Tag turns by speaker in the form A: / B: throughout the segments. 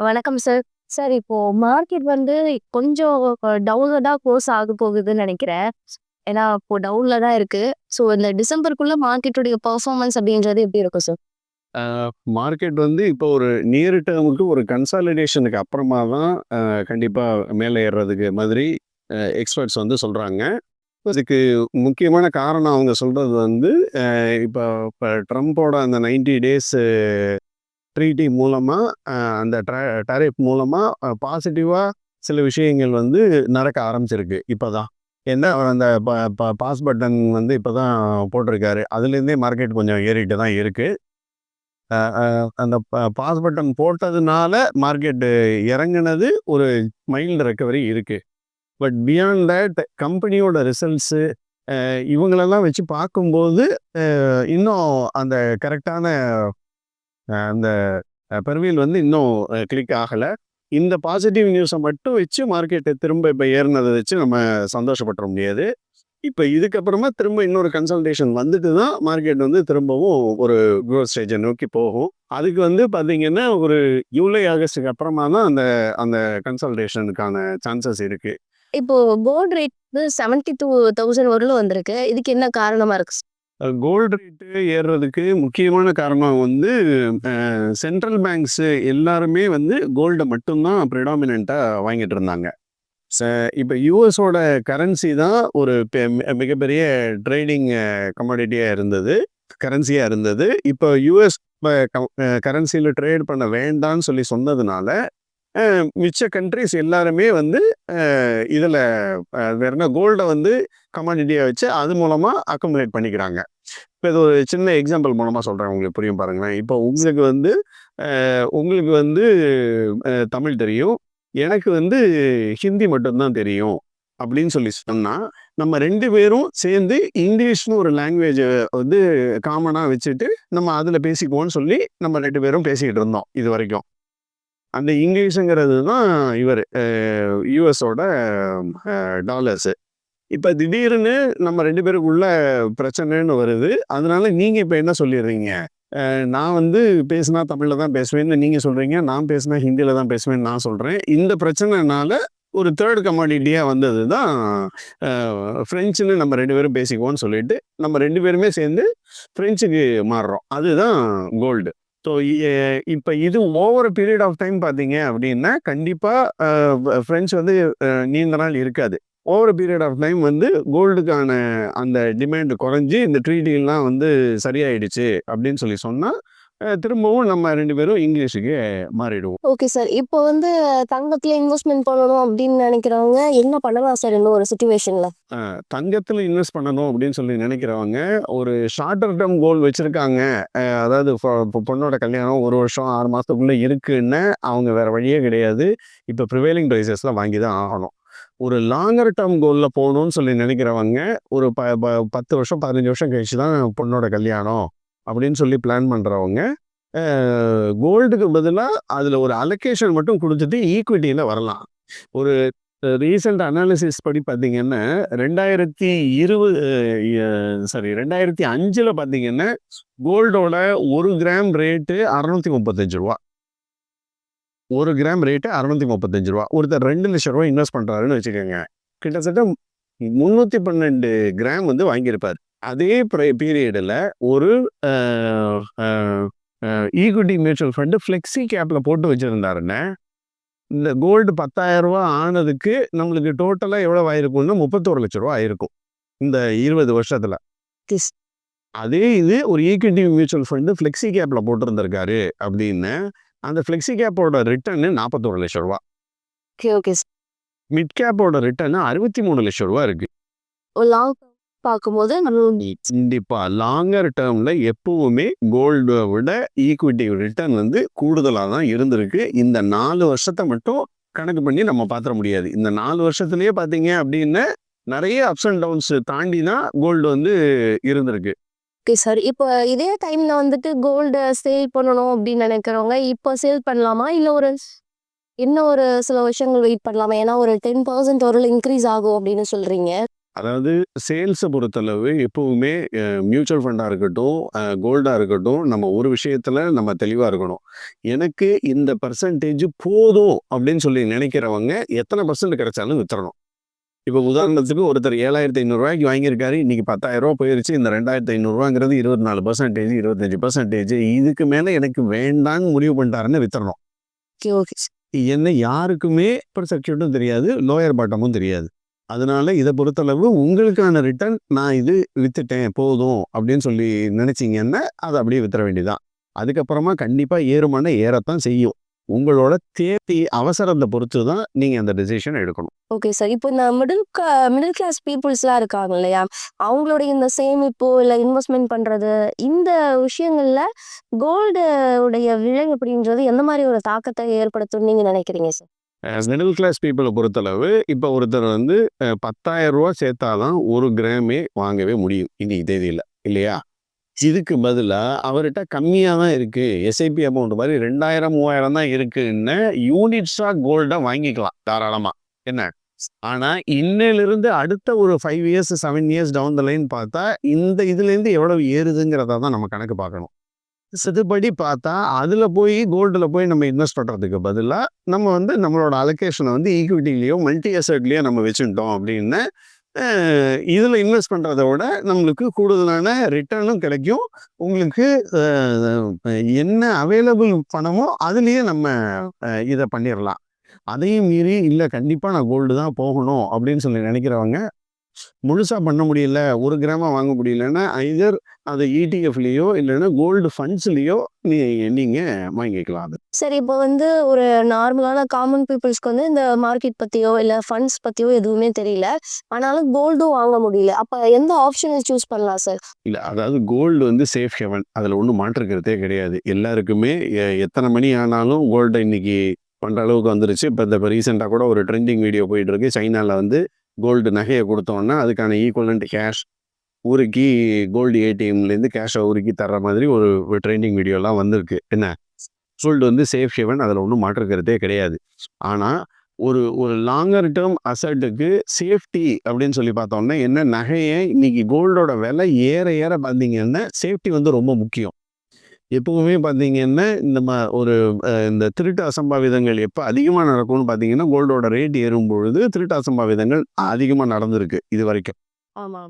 A: வணக்கம் sir. Sir இப்போ market வந்து கொஞ்சம் டவுன்வர்டா கோர்ஸ் ஆக போகுதுன்னு நினைக்கிறேன் ஏன்னா இப்போ டவுன்ல தான் இருக்கு. ஸோ இந்த டிசம்பருக்குள்ள மார்க்கெட்டுடைய பர்ஃபார்மன்ஸ் அப்படின்றது எப்படி இருக்கும் சார்?
B: மார்க்கெட் வந்து இப்போ ஒரு நியர் டேர்முக்கு ஒரு கன்சாலிடேஷனுக்கு அப்புறமா தான் கண்டிப்பாக மேலே ஏறுறதுக்கு மாதிரி எக்ஸ்பர்ட்ஸ் வந்து சொல்கிறாங்க இதுக்கு முக்கியமான காரணம் அவங்க சொல்கிறது வந்து இப்போ இப்போ ட்ரம்ப்போட அந்த நைன்டி டேஸு ட்ரீட்டி மூலமா அ அந்த ட டாரிஃப் மூலமா அ பாசிட்டிவா சில விஷயங்கள் வந்து நடக்க ஆரம்பிச்சிருக்கு இப்பதான். ஏன்னா அவர் அந்த பாஸ் பட்டன் வந்து இப்பதான் போட்டிருக்காரு. அதுலேருந்தே மார்க்கெட் கொஞ்சம் ஏறிட்டு தான் இருக்கு. அ அ அந்த பாஸ் பட்டன் போட்டதுனால மார்க்கெட் இறங்குனது ஒரு மைல்டு ரெக்கவரி இருக்கு. பட் பியாண்ட் தட் கம்பெனியோட ரிசல்ட்ஸு இவங்களெல்லாம் வச்சு பார்க்கும்போது இன்னும் அந்த கரெக்டான அந்த அ வந்து இன்னும் கிளிக் ஆகலை இந்த பாசிட்டிவ் நியூஸை மட்டும் வச்சு மார்க்கெட்டை திரும்ப இப்போ ஏறினதை வச்சு நம்ம சந்தோஷப்பட்டுற முடியாது. இப்போ இதுக்கப்புறமா திரும்ப இன்னொரு கன்சல்டேஷன் வந்துட்டு தான் மார்க்கெட் வந்து திரும்பவும் ஒரு க்ரோத் ஸ்டேஜை நோக்கி போகும். அதுக்கு வந்து பார்த்தீங்கன்னா, ஒரு ஜூலை, ஆகஸ்ட்டுக்கு அப்புறமா தான் அந்த அந்த கன்சல்டேஷனுக்கான சான்சஸ் இருக்குது
A: இப்போ கோல்ட் ரேட் வந்து 72,000 வரலும் வந்திருக்கு. இதுக்கு என்ன காரணமாக இருக்கு
B: கோல்டு ரேட்டு ஏறுறதுக்கு முக்கியமான காரணம் வந்து சென்ட்ரல் பேங்க்ஸு எல்லாருமே வந்து கோல்டை மட்டும்தான் ப்ரிடாமினண்ட்டாக வாங்கிட்டு இருந்தாங்க. ச இப்போ யுஎஸோட கரன்சி தான் ஒரு பெ மிகப்பெரிய ட்ரேடிங் கமாடிட்டியாக இருந்தது. கரன்சியாக இருந்தது. இப்போ யூஎஸ் கரன்சியில் க ட்ரேட் பண்ண வேண்டாம்னு சொல்லி சொன்னதுனால, மிச்ச கண்ட்ரீஸ் எல்லாருமே வந்து இதில் வேற என்ன கோல்டை வந்து கமாடிட்டியாக வச்சு அது மூலமாக அக்குமுலேட் பண்ணிக்கிறாங்க. இப்போ இது ஒரு சின்ன எக்ஸாம்பிள் மூலமாக சொல்கிறேன் உங்களுக்கு புரியும் பாருங்களேன். இப்போ உங்களுக்கு வந்து உங்களுக்கு வந்து தமிழ் தெரியும். எனக்கு வந்து ஹிந்தி மட்டும் தான் தெரியும். அப்படின்னு சொல்லி சொன்னால் நம்ம ரெண்டு பேரும் சேர்ந்து இங்கிலீஷ்னு ஒரு லாங்குவேஜை வந்து காமனாக வச்சுட்டு, நம்ம அதில் பேசிக்குவோம்னு சொல்லி நம்ம ரெண்டு பேரும் பேசிக்கிட்டு இருந்தோம் இது வரைக்கும் அந்த இங்கிலீஷுங்கிறது தான் இவர் யூஎஸோட டாலர்ஸு. இப்போ திடீர்னு நம்ம ரெண்டு பேருக்குள்ள பிரச்சனைன்னு வருது. அதனால நீங்கள் இப்போ என்ன சொல்லிடுறீங்க நான் வந்து பேசினா தமிழில் தான் பேசுவேன்னு நீங்கள் சொல்கிறீங்க நான் பேசினா ஹிந்தியில் தான் பேசுவேன்னு நான் சொல்கிறேன் இந்த பிரச்சனைனால ஒரு தேர்ட் கமாடிட்டியாக வந்தது தான் ஃப்ரெஞ்சுன்னு நம்ம ரெண்டு பேரும் பேசிக்குவோம்னு சொல்லிட்டு, நம்ம ரெண்டு பேருமே சேர்ந்து ஃப்ரெஞ்சுக்கு மாறுறோம். அதுதான் கோல்டு. ஸோ இப்போ இது ஓவர் பீரியட் ஆஃப் டைம் பார்த்தீங்க அப்படின்னா, கண்டிப்பாக ஃப்ரெண்ட்ஸ் வந்து நீண்ட நாள் இருக்காது. ஓவர் பீரியட் ஆஃப் டைம் வந்து கோல்டுக்கான அந்த டிமாண்ட் குறைஞ்சி இந்த ட்ரீடிங்லாம் வந்து சரியாயிடுச்சு அப்படின்னு சொல்லி சொன்னால் திரும்பவும் நம்ம 2 பேரும் இங்கிலீஷுக்கு மாறிடுவோம்.
A: Okay sir. இப்போ வந்து தங்கத்துல இன்வெஸ்ட்மென்ட் பண்ணணும் அப்படின்னு நெனைக்கிறவங்க என்ன பண்ணலாம் சார் இந்த ஒரு சிட்யூவேஷன்ல?
B: அ தங்கத்துல இன்வெஸ்ட் பண்ணணும் அப்படின்னு சொல்லி நினைக்கிறவங்க, ஒரு ஷார்ட்டர் டெர்ம் கோல் வச்சிருக்காங்க. அதாவது பொ பொ பொண்ணோட கல்யாணம் 1 வருஷம் 6 மாசத்துக்குள்ள இருக்குன்னா, அவங்க வேற வழியே கிடையாது. இப்ப ப்ரிவைலிங் பிரைஸஸ்ல வாங்கி தான் ஆகணும். ஒரு லாங்கர் டெர்ம் கோல்ல போணும்னு சொல்லி நினைக்கிறவங்க, ஒரு ப ப 10 வருஷம் 15 வருஷம் கழிச்சு தான் பொண்ணோட கல்யாணம் அப்படின்னு சொல்லி பிளான் பண்ணுறவங்க கோல்டுக்கு பதிலாக அதில் ஒரு அலோகேஷன் மட்டும் கொடுத்துட்டு ஈக்விட்டியில் வரலாம். ஒரு ரீசெண்ட் அனாலிசிஸ் படி பார்த்தீங்கன்னா, ரெண்டாயிரத்தி இருபது சாரி 2005ல பார்த்தீங்கன்னா, கோல்டோட ஒரு கிராம் ரேட்டு அறநூற்றி முப்பத்தஞ்சு ரூபா. ஒரு கிராம் ரேட்டு அறநூற்றி முப்பத்தஞ்சு ரூபா. ஒருத்தர் ரெண்டு லட்ச ரூபா இன்வெஸ்ட் பண்ணுறாருன்னு வச்சுக்கோங்க. கிட்டத்தட்ட 312 கிராம் வந்து வாங்கியிருப்பார். அதே பிரை பீரியடுல ஒரு ஈக்விட்டி மியூச்சுவல் ஃபண்ட் ஃப்ளெக்ஸி கேப்ல போட்டு வச்சிருந்தாருன்னா, இந்த கோல்டு. 10,000 ஆனதுக்கு நம்மளுக்கு டோட்டலா எவ்வளவு ஆயிருக்கும்னா, ரூ. 31,00,000 ஆயிருக்கும். இந்த 20 வருஷத்துல. அதே இது ஒரு ஈக்விட்டி மியூச்சுவல் ஃபண்ட் ஃப்ளெக்ஸி கேப்ல போட்டிருந்திருக்காரு அப்படின்னு, அந்த ஃப்ளெக்ஸி கேப்போட ரிட்டர்ன் ரூ. 41,00,000.
A: Okay, okay sir.
B: மிட் கேப்போட ரிட்டர்ன் ரூ. 63,00,000 இருக்கு.
A: ஒரு லாங் பார்க்கும்போது
B: கண்டிப்பா. லாங்கர் டெர்ம்ல எப்பவுமே கோல்ட விட ஈக்விட்டி ரிட்டர்ன் வந்து கூடுதலா தான் இருந்திருக்கு. இந்த 4 வருஷத்த மட்டும் கணக்கு பண்ணி நம்ம பாத்துற முடியாது. இந்த 4 வருஷத்திலேயே பார்த்தீங்க அப்படின்னா, நெறைய அப்ஸ் அண்ட் டவுன்ஸ் தாண்டி தான் கோல்டு வந்து இருந்திருக்கு.
A: Okay sir. இப்போ இதே டைம்ல வந்துட்டு கோல்ட சேல் பண்ணணும் அப்படின்னு நெனைக்கிறவங்க, இப்போ சேல் பண்ணலாமா? இல்ல ஒரு இன்னும் ஒரு சில வருஷங்கள் வெயிட் பண்ணலாமா? ஏன்னா ஒரு 10% வரலும் இன்கிரீஸ் ஆகும் அப்படின்னு சொல்றீங்க.
B: அதாவது சேல்ஸை பொறுத்தளவு எப்பவுமே மியூச்சுவல் ஃபண்டாக இருக்கட்டும் கோல்டாக இருக்கட்டும் நம்ம ஒரு விஷயத்தில் நம்ம தெளிவாக இருக்கணும். எனக்கு இந்த பர்சன்டேஜ் போதும் அப்படின்னு சொல்லி நினைக்கிறவங்க எத்தனை பர்சன்ட் கிடைச்சாலும் வித்துறணும். இப்போ உதாரணத்துக்கு ஒருத்தர் ஏழாயிரத்தி ஐநூறுரூவாய்க்கு வாங்கியிருக்காரு இன்னைக்கு பத்தாயிரம் ரூபா போயிருச்சு இந்த ரெண்டாயிரத்தி ஐநூறுரூவாங்கிறது இருபத்தி நாலு பர்சன்டேஜ் இருபத்தஞ்சு பர்சன்டேஜ் இதுக்கு மேலே எனக்கு வேண்டான்னு முடிவு பண்ணிட்டாருன்னு வித்துறணும். என்ன யாருக்குமே சர்க்கியூட்டும் தெரியாது லோயர் பாட்டமும் தெரியாது. அதனால இதை பொறுத்தளவு உங்களுக்கான ரிட்டர்ன் நான் இது வித்துட்டேன் போதும் அப்படின்னு சொல்லி நினைச்சிங்கன்னா அதை அப்படியே வித்துற வேண்டியதான் அதுக்கப்புறமா கண்டிப்பாக ஏறுமான ஏறத்தான் செய்யும். உங்களோட தேவை அவசரத்தை பொறுத்து தான் நீங்கள் அந்த டிசிஷன் எடுக்கணும்.
A: ஓகே சார் இப்போ இந்த மிடில் மிடில் கிளாஸ் பீப்புள்ஸ்லாம் இருக்காங்க இல்லையா? அவங்களுடைய இந்த சேமிப்பு இல்லை இன்வெஸ்ட்மெண்ட் பண்ணுறது இந்த விஷயங்கள்ல கோல்டு உடைய விலை அப்படின்றது எந்த மாதிரி ஒரு தாக்கத்தை ஏற்படுத்தும் நீங்க நினைக்கிறீங்க சார்
B: மிடில் கிளாஸ் பீப்புளை பொறுத்தளவு இப்போ ஒருத்தர் வந்து பத்தாயிரம் ரூபா சேர்த்தாதான் ஒரு கிராமே வாங்கவே முடியும் இன்னைக்கு தேதியில் இல்லையா? இதுக்கு பதிலாக அவர்கிட்ட கம்மியாக தான் இருக்குது எஸ்ஐபி அமௌண்ட் மாதிரி ரெண்டாயிரம் மூவாயிரம் தான் இருக்குன்னு யூனிட்ஸாக கோல்டை வாங்கிக்கலாம் தாராளமாக என்ன? ஆனால் இன்னிலிருந்து அடுத்த ஒரு five years seven years down the line பார்த்தா இந்த இதுலேருந்து எவ்வளவு ஏறுதுங்கிறத தான் நம்ம கணக்கு பார்க்கணும். சிதுபடி பார்த்தா அதில் போய் கோல்டில் போய் நம்ம இன்வெஸ்ட் பண்ணுறதுக்கு பதிலாக நம்ம வந்து நம்மளோட அலொகேஷனை வந்து ஈக்விட்டிலேயோ மல்டி அசட்லேயோ நம்ம வச்சுட்டோம் அப்படின்னு இதில் இன்வெஸ்ட் பண்ணுறத விட நம்மளுக்கு கூடுதலான ரிட்டர்னும் கிடைக்கும். உங்களுக்கு என்ன அவைலபிள் பணமோ அதுலேயே நம்ம இதை பண்ணிடலாம் அதையும் மீறி இல்லை கண்டிப்பாக நான் கோல்டு தான் போகணும் அப்படின்னு சொல்லி நினைக்கிறவங்க முழுசாக பண்ண முடியல ஒரு கிராமா வாங்க முடியலன்னா ஐதர் அதை இடிஎஃப்லேயோ இல்லைன்னா கோல்டு ஃபண்ட்ஸ்லேயோ நீ நீங்கள் வாங்கிக்கலாம் அது.
A: சரி இப்போ வந்து ஒரு நார்மலான காமன் பீப்புள்ஸ்க்கு வந்து இந்த மார்க்கெட் பத்தியோ இல்ல ஃபண்ட்ஸ் பத்தியோ எதுவுமே தெரியல. ஆனாலும் கோல்டும் வாங்க முடியல. அப்ப எந்த ஆப்ஷனை சூஸ் பண்ணலாம் சார்
B: இல்லை அதாவது கோல்டு வந்து சேஃப் ஹெவன் அதில் ஒன்றும் மாற்றுக்கிறதே கிடையாது. எல்லாருக்குமே எத்தனை மணி ஆனாலும் கோல்டை இன்னைக்கு பண்ணுற அளவுக்கு வந்துருச்சு. இப்போ இந்த இப்போ ரீசெண்டாக கூட ஒரு ட்ரெண்டிங் வீடியோ போயிட்டு இருக்கு. சைனாவில் வந்து கோல்டு நகையை கொடுத்தோன்னா அதுக்கான ஈக்குவலண்ட் கேஷ் உருக்கி கோல்டு ஏடிஎம்லேருந்து கேஷை உருக்கி தர்ற மாதிரி ஒரு ஒரு ட்ரெண்டிங் வீடியோலாம் வந்திருக்கு. என்ன? சொல்டு வந்து சேஃப் ஹேவன் அதில் ஒன்றும் மாற்றுக்கிறதே கிடையாது. ஆனால் ஒரு ஒரு லாங்கர் டேர்ம் அசட்டுக்கு சேஃப்டி அப்படின்னு சொல்லி பார்த்தோம்னா என்ன? நகையை இன்னைக்கு கோல்டோட விலை ஏற ஏற பார்த்தீங்கன்னா சேஃப்டி வந்து ரொம்ப முக்கியம். எப்பவுமே பார்த்தீங்கன்னா இந்த மா ஒரு இந்த திருட்டு அசம்பாவிதங்கள் எப்போ அதிகமாக நடக்கும்னு பார்த்தீங்கன்னா கோல்டோட ரேட் ஏறும் பொழுது திருட்டு அசம்பாவிதங்கள் அதிகமாக நடந்திருக்கு இது வரைக்கும்
A: ஆமா.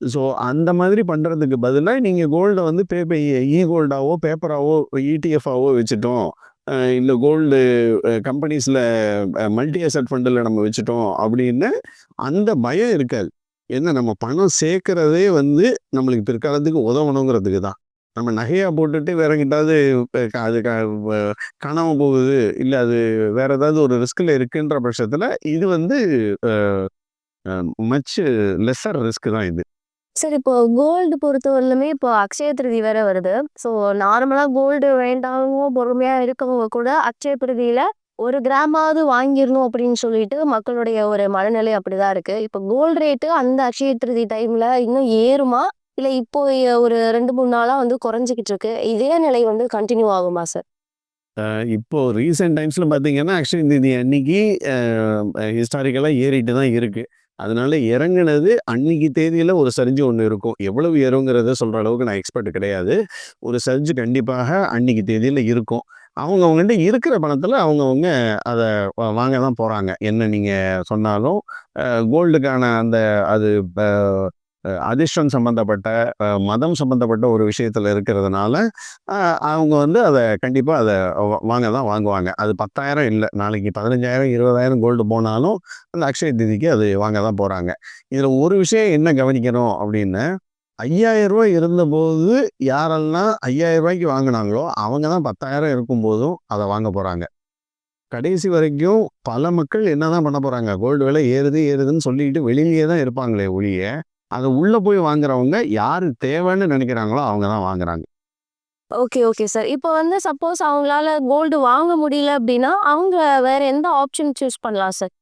B: ஸோ அந்த மாதிரி பண்ணுறதுக்கு பதிலாக நீங்கள் கோல்டை வந்து பேப்பர் இ கோல்டாவோ பேப்பராவோ இடிஎஃபாவோ வச்சுட்டோம். இல்லை கோல்டு கம்பெனிஸில் மல்டி அசட் ஃபண்டில் நம்ம வச்சுட்டோம் அப்படின்னு அந்த பயம் இருக்காது. என்ன நம்ம பணம் சேர்க்கறதே வந்து நம்மளுக்கு பிற்காலத்துக்கு உதவணுங்கிறதுக்கு தான். நம்ம நகையாக போட்டுட்டு வேற கிட்டாவது அது காணாமல் போகுது. இல்லை அது வேற ஏதாவது ஒரு ரிஸ்கில் இருக்குன்ற பட்சத்தில் இது வந்து மச் லெஸ்ஸர் ரிஸ்க் தான் இது.
A: சரி இப்போ கோல்டு பொறுத்தவரையிலுமே இப்போ அக்ஷய திருதி வேற வருது. ஸோ நார்மலாக கோல்டு வேண்டாமோ பொறுமையாக இருக்கவங்க கூட அக்ஷய திருதியில ஒரு கிராமாவது வாங்கிடணும் அப்படின்னு சொல்லிட்டு மக்களுடைய ஒரு மனநிலை அப்படிதான் இருக்கு. இப்போ கோல்டு ரேட்டு அந்த அக்ஷய திருதி டைம்ல இன்னும் ஏறுமா? இல்லை இப்போ ஒரு ரெண்டு மூணு நாளாக வந்து குறைஞ்சிக்கிட்டு இருக்கு இதே நிலை வந்து கண்டினியூ ஆகுமா சார்
B: இப்போ ரீசெண்ட் டைம்ஸில் பார்த்தீங்கன்னா ஆக்சுவலி இந்த அன்னைக்கு ஹிஸ்டாரிக்கலாக ஏறிட்டு தான் இருக்கு. அதனால இறங்குனது அன்னைக்கு தேதியில் ஒரு சர்ஜ் ஒன்று இருக்கும். எவ்வளவு இறங்குறத சொல்கிற அளவுக்கு நான் எக்ஸ்பர்ட் கிடையாது. ஒரு சர்ஜ் கண்டிப்பாக அன்னைக்கு தேதியில் இருக்கும். அவங்க இருக்கிற பணத்தில் அவங்கவுங்க அதை வாங்க தான் போகிறாங்க என்ன நீங்கள் சொன்னாலும் கோல்டுக்கான அந்த அது அஹ், அதிர்ஷ்டம் சம்மந்தப்பட்ட மதம் சம்மந்தப்பட்ட ஒரு விஷயத்தில் இருக்கிறதுனால அவங்க வந்து அதை கண்டிப்பாக அதை வாங்க தான் வாங்குவாங்க. அது பத்தாயிரம் இல்லை. நாளைக்கு பதினஞ்சாயிரம் இருபதாயிரம் கோல்டு போனாலும் அந்த அக்ஷய திதிக்கு அது வாங்க தான் போகிறாங்க இதில் ஒரு விஷயம் என்ன கவனிக்கணும் அப்படின்னு ஐயாயிரம் ரூபாய் இருந்தபோது யாரெல்லாம் ஐயாயிரம் ரூபாய்க்கு வாங்கினாங்களோ அவங்க தான் பத்தாயிரம் இருக்கும்போதும் அதை வாங்க போகிறாங்க கடைசி வரைக்கும் பல மக்கள் என்னதான் பண்ண போகிறாங்க கோல்டு விலை ஏறுது ஏறுதுன்னு சொல்லிட்டு வெளியிலேயே தான் இருப்பாங்களே ஒழிய அதை உள்ளே போய் வாங்குறவங்க யார் தேவைன்னு நினைக்கிறாங்களோ அவங்க தான் வாங்குறாங்க.
A: Okay okay sir. இப்போ வந்து சப்போஸ் அவங்களால கோல்டு வாங்க முடியல அப்படின்னா அவங்க வேற எந்த ஆப்ஷன் சூஸ் பண்ணலாம் சார்?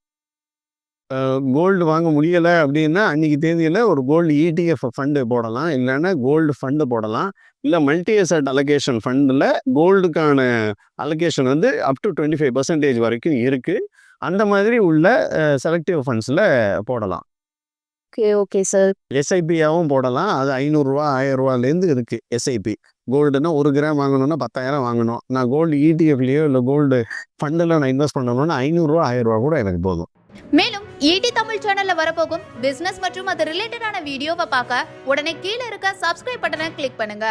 B: கோல்டு வாங்க முடியலை அப்படின்னா அன்னைக்கு தேதியில் ஒரு கோல்டு இடிஎஃப் ஃபண்டு போடலாம். இல்லைன்னா கோல்டு ஃபண்டு போடலாம். இல்லை மல்டி அசட் அலகேஷன் ஃபண்டில் கோல்டுக்கான அலகேஷன் வந்து up to twenty five percentage வரைக்கும் இருக்குது அந்த மாதிரி உள்ள செலக்டிவ் ஃபண்ட்ஸில் போடலாம்.
A: Okay okay sir.
B: எஸ்ஐபியாவும் போடலாம். அது ஐநூறுரூவா ஆயிரம் ரூபாலேருந்து இருக்குது எஸ்ஐபி கோல்டுனா ஒரு கிராம் வாங்கணும்னா பத்தாயிரம் வாங்கணும். நான் கோல்டு இடிஎஃப்லேயோ இல்லை கோல்டு ஃபண்டில் நான் இன்வெஸ்ட் பண்ணணும்னா ஐநூறுரூவா ஆயிரம் ரூபா கூட எனக்கு போதும்.
C: மேலும் ஈடி தமிழ் சேனல்ல வரப்போகும் பிசினஸ் மற்றும் அது ரிலேட்டடான வீடியோவை பார்க்க உடனே கீழே இருக்க சப்ஸ்கிரைப் பட்டனை கிளிக் பண்ணுங்க.